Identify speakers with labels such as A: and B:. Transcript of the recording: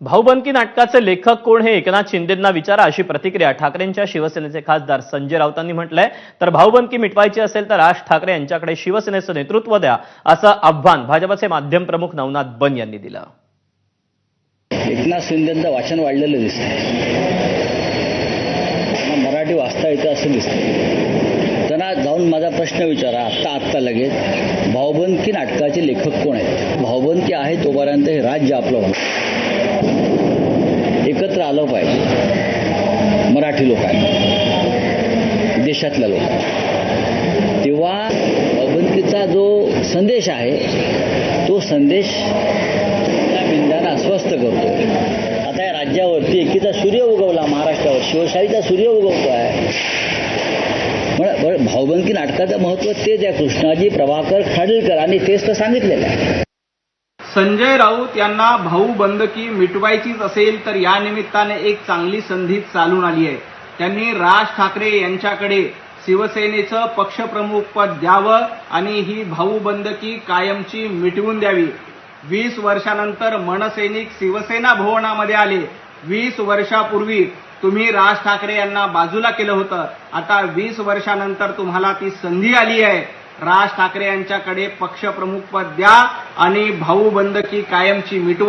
A: भाऊबंदकी नाटकाचे लेखक कोण हे? एकनाथ शिंदेंना विचारा अशी प्रतिक्रिया ठाकरेंच्या शिवसेनेचे खासदार संजय राऊतांनी म्हटलंय. तर भाऊबंदकी मिटवायची असेल तर राज ठाकरे यांच्याकडे शिवसेनेचं नेतृत्व द्या असं आव्हान भाजपचे माध्यम प्रमुख नवनाथ बन यांनी दिलं.
B: एकनाथ शिंदेचं वाचन वाढलेलं दिसतं मराठी वाचता येतं असं दिसतं त्यांना जाऊन माझा प्रश्न विचारा आत्ता आत्ता लगेच. भाऊबंदकी नाटकाचे लेखक कोण आहेत? भाऊबंदकी आहे तोपर्यंत हे राज्य आपलं होतं एकत्र आलं मराठी मराठी आहेत. देशातल्या लोकांनी तेव्हा भगवंतीचा जो संदेश आहे तो संदेश त्या बिंदानं अस्वस्थ करतो आता या राज्यावरती एकीचा सूर्य उगवला महाराष्ट्रावर. शिवशाहीचा सूर्य उगवतो आहे पण नाटकाचं महत्त्व तेच आहे. कृष्णाजी प्रभाकर खाडीलकर आणि तेच तर सांगितलेलं आहे.
C: संजय राऊत यांना भाऊ बंदकी मिटवायचीच असेल तर या निमित्ताने एक चांगली संधी चालून आली आहे. त्यांनी राज ठाकरे यांच्याकडे शिवसेनेचं पक्षप्रमुख पद द्यावं आणि ही भाऊ बंदकी कायमची मिटवून द्यावी. वीस वर्षानंतर मनसैनिक शिवसेना भवनामध्ये आले. वीस वर्षापूर्वी तुम्ही राज ठाकरे यांना बाजूला केलं होतं. आता वीस वर्षानंतर तुम्हाला ती संधी आली आहे. राज ठाकरे यांच्याकडे पक्षप्रमुख पद द्या आणि भाऊबंदकी कायमची मिटवा.